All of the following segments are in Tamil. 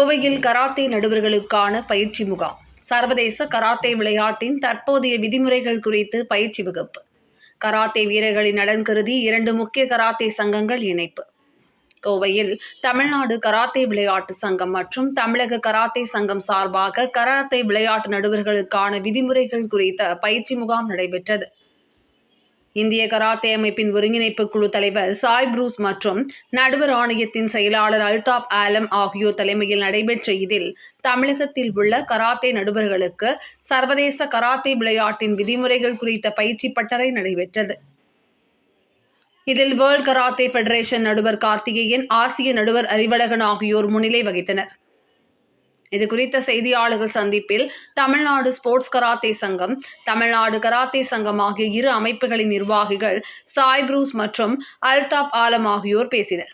கோவையில் கராத்தே நடுவர்களுக்கான பயிற்சி முகாம். சர்வதேச கராத்தே விளையாட்டின் தற்போதைய விதிமுறைகள் குறித்து பயிற்சி வகுப்பு. கராத்தே வீரர்களின் நலன் கருதி இரண்டு முக்கிய கராத்தே சங்கங்கள் இணைப்பு. கோவையில் தமிழ்நாடு கராத்தே விளையாட்டு சங்கம் மற்றும் தமிழக கராத்தே சங்கம் சார்பாக கராத்தே விளையாட்டு நடுவர்களுக்கான விதிமுறைகள் குறித்த பயிற்சி முகாம் நடைபெற்றது. இந்திய கராத்தே அமைப்பின் ஒருங்கிணைப்பு குழு தலைவர் சாய் ப்ரூஸ் மற்றும் நடுவர் ஆணையத்தின் செயலாளர் அல்தாப் ஆலம் ஆகியோர் தலைமையில் நடைபெற்ற இதில் தமிழகத்தில் உள்ள கராத்தே நடுவர்களுக்கு சர்வதேச கராத்தே விளையாட்டின் விதிமுறைகள் குறித்த பயிற்சி பட்டறை நடைபெற்றது. இதில் வேர்ல்ட் கராத்தே ஃபெடரேஷன் நடுவர் கார்த்திகேயன் ஆசிய நடுவர் அறிவழகன் ஆகியோர் முன்னிலை வகித்தனர். இது குறித்த செய்தியாளர்கள் சந்திப்பில் தமிழ்நாடு ஸ்போர்ட்ஸ் கராத்தே சங்கம் தமிழ்நாடு கராத்தே சங்கம் ஆகிய இரு அமைப்புகளின் நிர்வாகிகள் சாய் ப்ரூஸ் மற்றும் அல்தாப் ஆலம் ஆகியோர் பேசினர்.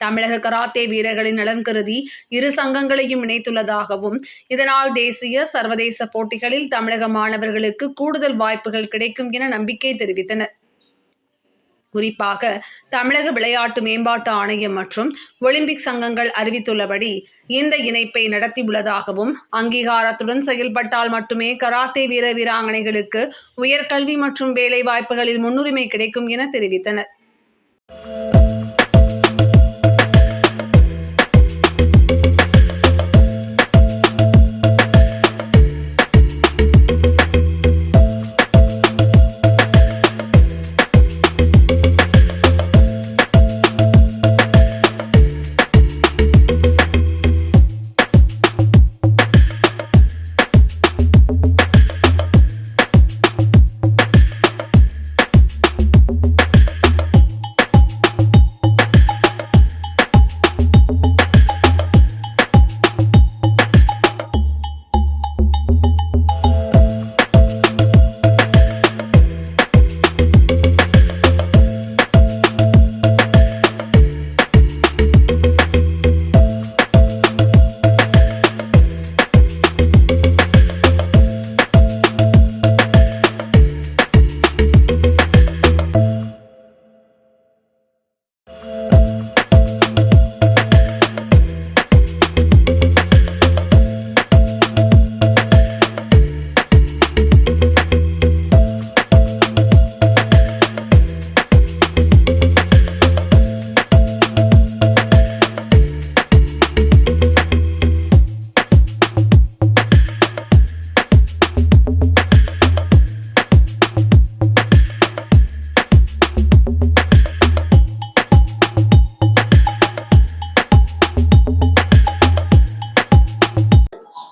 தமிழக கராத்தே வீரர்களின் நலன் கருதி இரு சங்கங்களையும் இணைத்துள்ளதாகவும் இதனால் தேசிய சர்வதேச போட்டிகளில் தமிழக மாணவர்களுக்கு கூடுதல் வாய்ப்புகள் கிடைக்கும் என நம்பிக்கை தெரிவித்தனர். குறிப்பாக தமிழக விளையாட்டு மேம்பாட்டு ஆணையம் மற்றும் ஒலிம்பிக் சங்கங்கள் அறிவித்துள்ளபடி இந்த இணைப்பை நடத்தியுள்ளதாகவும் அங்கீகாரத்துடன் செயல்பட்டால் மட்டுமே கராத்தே வீர வீராங்கனைகளுக்கு உயர்கல்வி மற்றும் வேலை வாய்ப்புகளில் முன்னுரிமை கிடைக்கும் என தெரிவித்தனர்.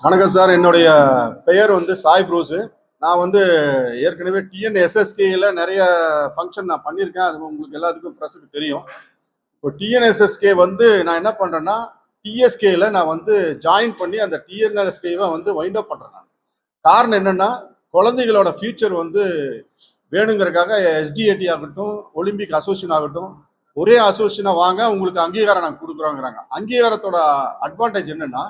வணக்கம் சார். என்னுடைய பெயர் வந்து சாய் ப்ரூஸு நான் வந்து ஏற்கனவே டிஎன்எஸ்எஸ்கேயில் நிறைய ஃபங்க்ஷன் நான் பண்ணியிருக்கேன். அது உங்களுக்கு எல்லாத்துக்கும் ப்ரெஸுக்கு தெரியும். இப்போ டிஎன்எஸ்எஸ்கே வந்து நான் என்ன பண்ணுறேன்னா டிஎஸ்கேயில் நான் வந்து ஜாயின் பண்ணி அந்த டிஎன்எஸ்கேவை வந்து வைண்ட் அப் பண்ணுறேன் நான். காரணம் என்னென்னா குழந்தைகளோட ஃபியூச்சர் வந்து வேணுங்கிறதுக்காக எஸ்டிஏடி ஆகட்டும் ஒலிம்பிக் அசோசியேஷன் ஆகட்டும் ஒரே அசோசியேஷனாக வாங்க உங்களுக்கு அங்கீகாரம் நாங்கள் கொடுக்குறோங்கிறாங்க. அங்கீகாரத்தோட அட்வான்டேஜ் என்னென்னா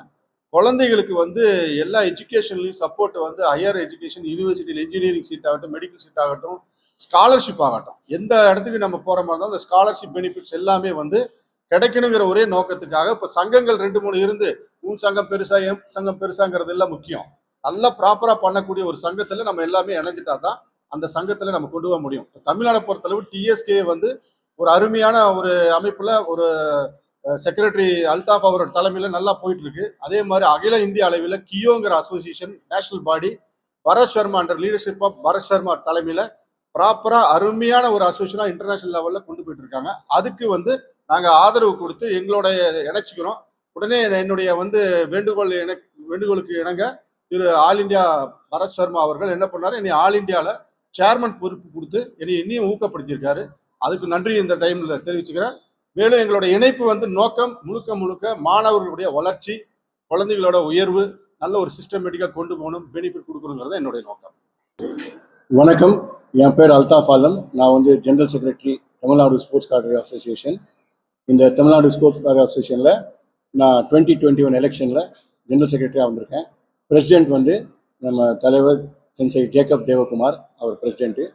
குழந்தைகளுக்கு வந்து எல்லா எஜுகேஷன்லையும் சப்போர்ட் வந்து ஹையர் எஜுகேஷன் யூனிவர்சிட்டியில் இன்ஜினியரிங் சீட் ஆகட்டும் மெடிக்கல் சீட் ஆகட்டும் ஸ்காலர்ஷிப் ஆகட்டும். எந்த இடத்துக்கு நம்ம போகிற மாதிரி இருந்தாலும் அந்த ஸ்காலர்ஷிப் பெனிஃபிட்ஸ் எல்லாமே வந்து கிடைக்கணுங்கிற ஒரே நோக்கத்துக்காக இப்போ சங்கங்கள் ரெண்டு மூணு இருந்து உன் சங்கம் பெருசா எம் சங்கம் பெருசாங்கிறது எல்லாம் முக்கியம். நல்லா ப்ராப்பராக பண்ணக்கூடிய ஒரு சங்கத்தில் நம்ம எல்லாமே இணைஞ்சிட்டா தான் அந்த சங்கத்தில் நம்ம கொண்டு போக முடியும். இப்ப பொறுத்தளவு டிஎஸ்கே வந்து ஒரு அருமையான ஒரு அமைப்பில் ஒரு செக்ரட்டரி அல்தாஃப் அவரோட தலைமையில் நல்லா போயிட்டு இருக்கு அதே மாதிரி அகில இந்திய அளவில் கியோங்கிற association national body Bharat Sharma என்ற லீடர்ஷிப் ஆஃப் பரத் சர்மா தலைமையில் ப்ராப்பராக அருமையான ஒரு அசோசியேஷனாக இன்டர்நேஷனல் லெவலில் கொண்டு போயிட்டு இருக்காங்க அதுக்கு வந்து நாங்கள் ஆதரவு கொடுத்து எங்களுடைய இணைச்சிக்கிறோம். உடனே என்னுடைய வந்து வேண்டுகோள் இணை வேண்டுகோளுக்கு இணங்க திரு ஆல் இந்தியா பரத் சர்மா அவர்கள் என்ன பண்ணார்? என்னை ஆல் இந்தியாவில் சேர்மன் பொறுப்பு கொடுத்து என்னை இன்னும் ஊக்கப்படுத்தியிருக்காரு. அதுக்கு நன்றி இந்த டைமில் தெரிவிச்சுக்கிறேன். மேலும் எங்களோட இணைப்பு வந்து நோக்கம் முழுக்க முழுக்க மாணவர்களுடைய வளர்ச்சி குழந்தைகளோட உயர்வு நல்ல ஒரு சிஸ்டமேட்டிக்காக கொண்டு போகணும் பெனிஃபிட் கொடுக்கணுங்கிறது என்னுடைய நோக்கம். வணக்கம். என் பேர் அல்தாஃப் ஆலம். நான் வந்து general secretary Tamil Nadu sports karate association இந்த தமிழ்நாடு ஸ்போர்ட்ஸ் கார்டர் அசோசியேஷனில் நான் டுவெண்ட்டி டுவெண்ட்டி ஒன் எலெக்ஷனில் ஜெனரல் செக்ரட்டரியாக வந்திருக்கேன். பிரசிடென்ட் வந்து நம்ம தலைவர் சென்சை ஜேக்கப் தேவகுமார் அவர் பிரசிடென்ட்டு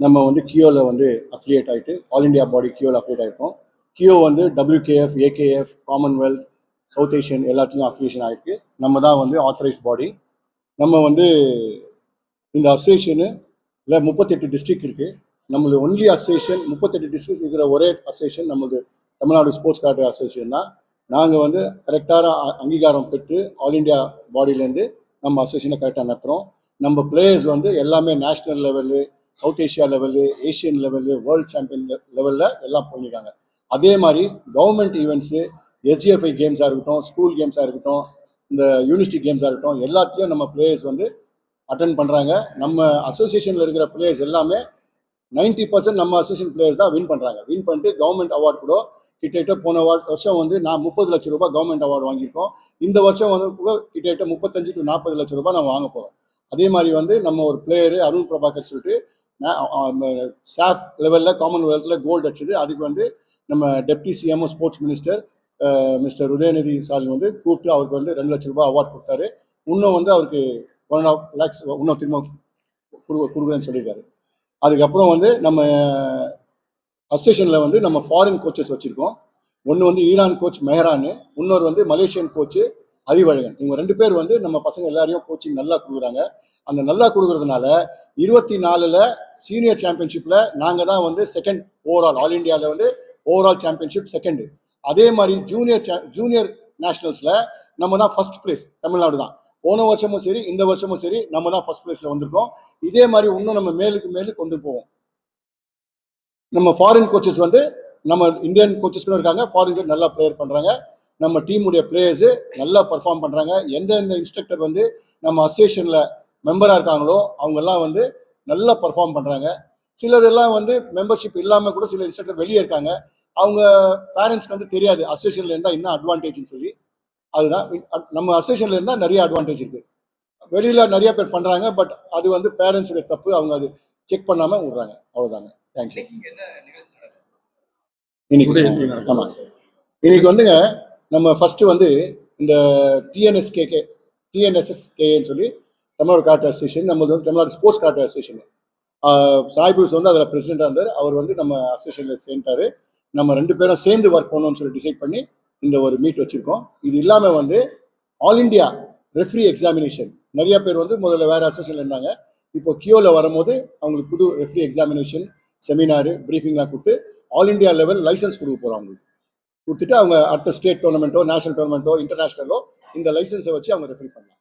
நம்ம வந்து கியோவில் வந்து அஃபிலியேட் ஆகிட்டு ஆல் இண்டியா பாடி கியோவில் அஃபிலியேட் ஆகிருக்கோம் கியோ வந்து WKF AKF Commonwealth South Asian எல்லாத்துலேயும் அஃபிலியேஷன் ஆகிருக்கு நம்ம தான் வந்து ஆத்தரைஸ் பாடி நம்ம வந்து இந்த அசோசியேஷனு இல்லை முப்பத்தெட்டு டிஸ்ட்ரிக்ட் இருக்குது நம்மளது ஒன்லி அசோசியேஷன் முப்பத்தெட்டு டிஸ்ட்ரிக்ட் இருக்கிற ஒரே அசோசியேஷன் நம்மளது தமிழ்நாடு ஸ்போர்ட்ஸ் கார்டு அசோசியேஷன் தான். நாங்கள் வந்து கரெக்டான அ- அங்கீகாரம் பெற்று ஆல் இந்தியா பாடியிலேருந்து நம்ம அசோசியேஷனை கரெக்டாக நடத்துகிறோம் நம்ம பிளேயர்ஸ் வந்து எல்லாமே national level South Asia level Asian level world champion லெவலில் எல்லாம் பண்ணியிருக்காங்க அதே மாதிரி கவர்மெண்ட் ஈவெண்ட்ஸு எஸ்டிஎஃப்ஐ கேம்ஸாக இருக்கட்டும் ஸ்கூல் கேம்ஸாக இருக்கட்டும் இந்த யூனிவர்சிட்டி கேம்ஸாக இருக்கட்டும் எல்லாத்தையும் நம்ம பிளேயர்ஸ் வந்து அட்டன் பண்ணுறாங்க நம்ம அசோசியேஷனில் இருக்கிற பிளேயர்ஸ் எல்லாமே 90% பர்சன்ட் நம்ம அசோசியேஷன் பிளேயர்ஸ் தான் வின் பண்ணுறாங்க வின் பண்ணிட்டு கவர்மெண்ட் அவார்ட் கூட கிட்டத்தட்ட போன வருஷம் வந்து நான் முப்பது லட்ச ரூபாய் கவர்மெண்ட் அவார்டு வாங்கியிருக்கோம். இந்த வருஷம் வந்து கூட கிட்டத்தட்ட முப்பத்தஞ்சு டு நாற்பது லட்ச ரூபாய் நம்ம வாங்க போகிறோம் அதே மாதிரி வந்து நம்ம ஒரு பிளேயரு அருண் பிரபாகர் சொல்லிட்டு ஸ்டாஃப் லெவலில் காமன்வெல்த்தில் கோல்டு அடிச்சுட்டு அதுக்கு வந்து நம்ம deputy CMO sports minister mister Udhayanidhi Stalin வந்து கூப்பிட்டு அவருக்கு வந்து ரெண்டு லட்ச ரூபாய் அவார்ட் கொடுத்தாரு. இன்னும் வந்து அவருக்கு ஒன் அண்ட் ஆஃப் லேக்ஸ் இன்னும் திரும்ப கொடு கொடுக்குறேன்னு சொல்லியிருக்காரு. அதுக்கப்புறம் வந்து நம்ம அசோசியேஷனில் வந்து நம்ம ஃபாரின் கோச்சஸ் வச்சுருக்கோம். ஒன்று வந்து ஈரான் கோச் மெஹரானு இன்னொரு வந்து மலேசியன் கோச்சு அறிவழகன். இவங்க ரெண்டு பேர் வந்து நம்ம பசங்க எல்லாரையும் கோச்சிங் நல்லா கொடுக்குறாங்க. அந்த நல்லா கொடுக்குறதுனால இருபத்தி நாலில் சீனியர் சாம்பியன்ஷிப்பில் நாங்கள் தான் வந்து செகண்ட் ஓவரால் ஆல் இந்தியாவில் வந்து ஓவரால் சாம்பியன்ஷிப் செகண்டு அதே மாதிரி ஜூனியர் ஜூனியர் நேஷனல்ஸில் நம்ம தான் ஃபர்ஸ்ட் பிளேஸ் தமிழ்நாடு தான் போன வருஷமும் சரி இந்த வருஷமும் சரி நம்ம தான் ஃபர்ஸ்ட் பிளேஸில் வந்திருக்கோம். இதே மாதிரி இன்னும் நம்ம மேலுக்கு மேலு கொண்டு போவோம். நம்ம ஃபாரின் கோச்சஸ் வந்து நம்ம இந்தியன் கோச்சஸ் கூட இருக்காங்க ஃபாரின் நல்லா ப்ளேயர் பண்ணுறாங்க நம்ம டீமுடைய பிளேயர்ஸு நல்லா பர்ஃபார்ம் பண்ணுறாங்க எந்தெந்த இன்ஸ்ட்ரக்டர் வந்து நம்ம அசோசியேஷனில் மெம்பராக இருக்காங்களோ அவங்கெல்லாம் வந்து நல்லா பர்ஃபார்ம் பண்ணுறாங்க சிலதெல்லாம் வந்து மெம்பர்ஷிப் இல்லாமல் கூட சில இன்ஸ்ட்ரக்டர் வெளியே இருக்காங்க. அவங்க பேரண்ட்ஸ்க்கு வந்து தெரியாது. அசோசியேஷனில் இருந்தால் என்ன அட்வான்டேஜ்னு சொல்லி. அதுதான். நம்ம அசோசியேஷனில் இருந்தால் நிறைய அட்வான்டேஜ் இருக்குது வெளியில் நிறைய பேர் பண்ணுறாங்க பட் அது வந்து பேரண்ட்ஸுடைய தப்பு. அவங்க அது செக் பண்ணாமல் விடுறாங்க. அவ்வளோதாங்க தேங்க்யூ இன்னைக்கு. ஆமாம் இன்னைக்கு. வந்துங்க நம்ம ஃபர்ஸ்ட் வந்து இந்த டிஎன்எஸ்கேகே டிஎன்எஸ்எஸ்கேன்னு சொல்லி தமிழ்நாடு கார்ட் அசோசியேஷன் நம்ம வந்து தமிழ்நாடு ஸ்போர்ட்ஸ் கார்ட் அசோசியேஷன் சாய்பூஸ் வந்து அதில் பிரசிடெண்டாக இருந்தார். அவர் வந்து நம்ம அசோசியேஷனில் சேர்ந்தாரு நம்ம ரெண்டு பேரும் சேர்ந்து ஒர்க் பண்ணணும்னு சொல்லி டிசைட் பண்ணி இந்த ஒரு மீட் வச்சுருக்கோம். இது இல்லாமல் வந்து ஆல் இந்தியா ரெஃப்ரி எக்ஸாமினேஷன் நிறைய பேர் வந்து முதல்ல வேறு அசோசியேஷன் இருந்தாங்க. இப்போ கியோவில் வரும்போது அவங்களுக்கு புது ரெஃப்ரி எக்ஸாமினேஷன் செமினாரு ப்ரீஃபிங்லாம் கொடுத்து ஆல் இந்தியா லெவல் லைசன்ஸ் கொடுக்க போகிறோம் அவங்களுக்கு. கொடுத்துட்டு அவங்க அடுத்த ஸ்டேட் டோர்னமெண்ட்டோ நேஷனல் டோர்னமெண்ட்டோ இன்டர்நேஷனலோ இந்த லைசன்ஸை வச்சு அவங்க ரெஃப்ரி பண்ணலாம்.